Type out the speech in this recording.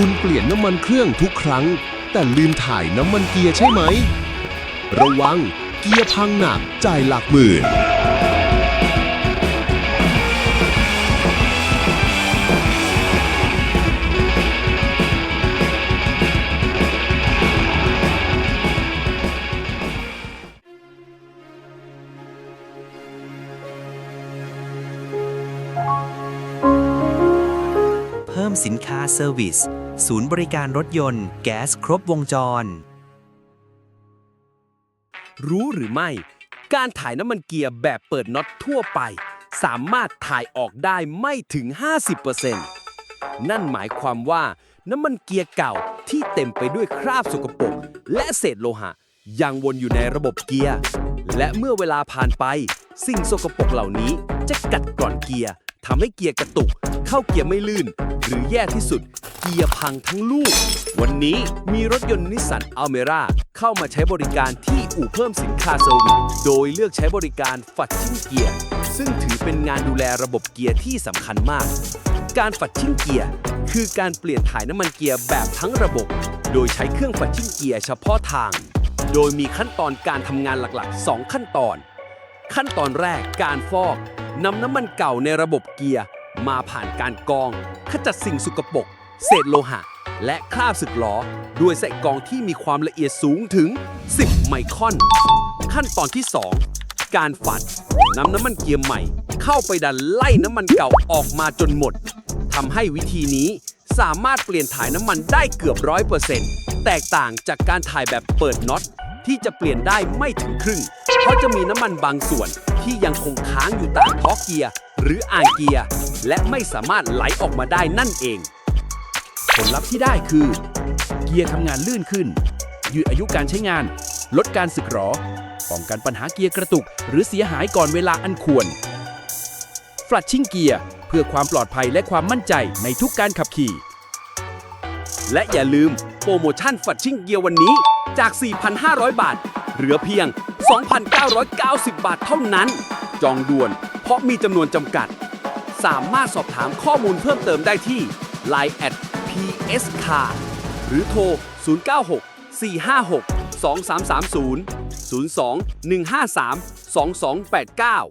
คุณเปลี่ยนน้ำมันเครื่องทุกครั้ง แต่ลืมถ่ายน้ำมันเกียร์ใช่ไหม ระวังเกียร์พังหนักจ่ายหลักหมื่นเพิ่มสินค้าเซอร์วิส ศูนย์บริการรถยนต์ แก๊สครบวงจร รู้หรือไม่ การถ่ายน้ำมันเกียร์แบบเปิดน็อตทั่วไป สามารถถ่ายออกได้ไม่ถึง 50%นั่นหมายความว่าน้ำมันเกียร์เก่าที่เต็มไปด้วยคราบสกปรกและเศษโลหะ ยังวนอยู่ในระบบเกียร์ และเมื่อเวลาผ่านไป สิ่งสกปรกเหล่านี้จะกัดกร่อนเกียร์ ทำให้เกียร์กระตุก เข้าเกียร์ไม่ลื่น หรือแย่ที่สุด เกียร์พังทั้งลูก วันนี้มีรถยนต์นิสสันอัลเมร่าเข้ามาใช้บริการที่อู่เพิ่มสินค้าเซอร์วิสโดยเลือกใช้บริการฝัดชิ่งเกียร์ ซึ่งถือเป็นงานดูแลระบบเกียร์ที่สำคัญมาก การฝัดชิ่งเกียร์ คือการเปลี่ยนถ่ายน้ำมันเกียร์แบบทั้งระบบ โดยใช้เครื่องฝัดชิ่งเกียร์เฉพาะทาง โดยมีขั้นตอนการทำงานหลักๆ 2 ขั้นตอน ขั้นตอนแรกการฟอก นำน้ำมันเก่าในระบบเกียร์ มาผ่านการกรอง ขจัดสิ่งสกปรกเศษโลหะ และคราบสึกหรอด้วยใส่กรองที่มีความละเอียดสูงถึง 10 ไมครอน ขั้นตอนที่ 2 การฝัดนำน้ำมันเกียร์ใหม่ เข้าไปดันไล่น้ำมันเก่าออกมาจนหมดทำให้วิธีนี้สามารถเปลี่ยนถ่ายน้ำมันได้เกือบร้อยเปอร์เซ็นต์แตกต่างจากการถ่ายแบบเปิดน็อตที่จะเปลี่ยนได้ไม่ถึงครึ่ง เพราะจะมีน้ำมันบางส่วน ที่ยังคงค้างอยู่ตามท้อเกียร์ หรืออ่างเกียร์ และไม่สามารถไหลออกมาได้นั่นเอง ผลลัพธ์ที่ได้คือ เกียร์ทำงานลื่นขึ้น ยืดอายุการใช้งาน ลดการสึกหรอป้องกันปัญหาเกียร์กระตุก หรือเสียหายก่อนเวลาอันควรฟลัดชิ่งเกียร์เพื่อความปลอดภัยและความมั่นใจในทุกการขับขี่ และอย่าลืมโปรโมชั่นฝัดชิ่งเกียร์วันนี้จาก 4,500 บาท เหลือเพียง 2,990 บาทเท่านั้น จองด่วนเพราะมีจำนวนจำกัด สามารถสอบถามข้อมูลเพิ่มเติมได้ที่ Line at PS Car หรือโทร 096 456 2330 02 153 2289